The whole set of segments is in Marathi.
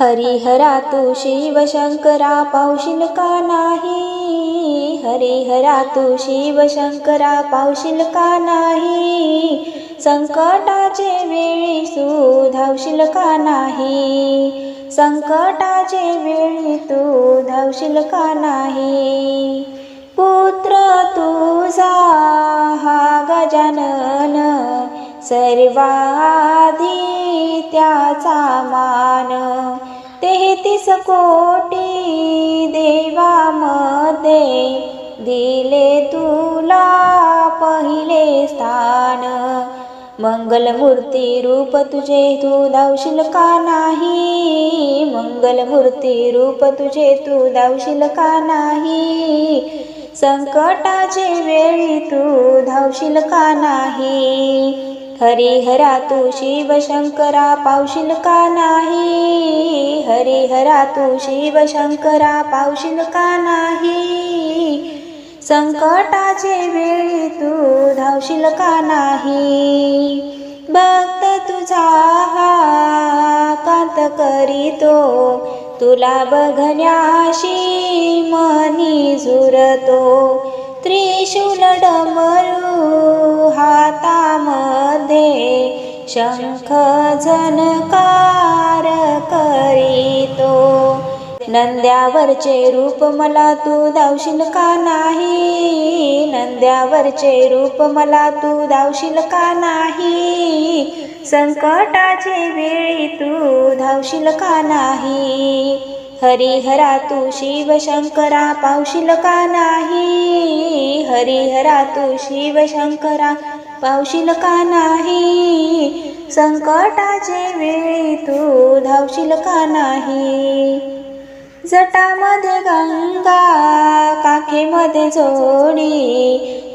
हरिहरा तू शिवशंकरा पावशील का नाही? हरिहरा तू शिवशंकरा पावशील का नाही? संकटाचे वेळी सुधावशील का नाही? संकटाचे वेळी तू धावशील का नाही? पुत्र तुझा हा गजानन सर्वाधी त्याचा मान. तेहतीस कोटी देवामध्ये दिले तुला पहिले स्थान. मंगलमूर्ती रूप तुझे तू धावशील का नाही? मंगलमूर्ती रूप तुझे तू धावशील का नाही? संकटाचे वेळी तू धावशील का नाही? हरिहरा तू शिवशंकरा पावशील का नाही? हरिहरा तू शिवशंकरा पावशील का नाही? संकटाचे वेळी तू धावशील का नाही? भक्त तुझा हा कांत करीतो तुला बघण्याशी मनी झुरतो. त्रिशूल डमरू शंख झनकार करीतो नंद्यावरचे रूप मला तू दावशील का नाही? नंद्यावरचे रूप मला तू दावशील का नाही? संकटाचे वेळी तू धावशील का नाही? हरिहरा तू शिवशंकरा पावशील का नाही? हरिहरा तू शिवशंकरा पावशील का नाही? संकटाचे वेळी तू धावशील का नाही? जटामध्ये गंगा काखेमध्ये जोडी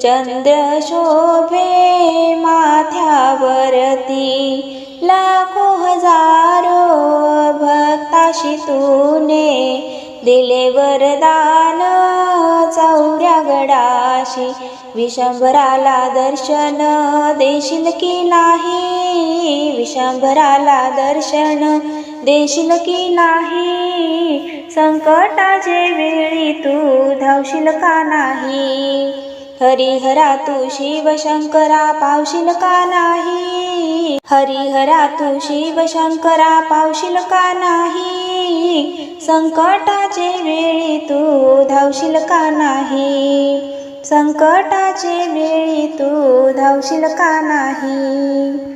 चंद्र शोभे माथ्यावरती. लाखो हजारो भक्ताशी तूने दिले वरदान चौऱ्या गडाशी. विशंभराला दर्शन देशील की नाही? विशंभराला दर्शन देशील की नाही? संकटाचे वेळी तू धावशील का नाही? हरिहरा तू शिवशंकरा पावशील का नाही? हरिहरा तू शिवशंकरा पावशील का नाही? संकटाचे वेळी तू धावशील का नाही? संकटाचे वेळी तू धावशील का नाही?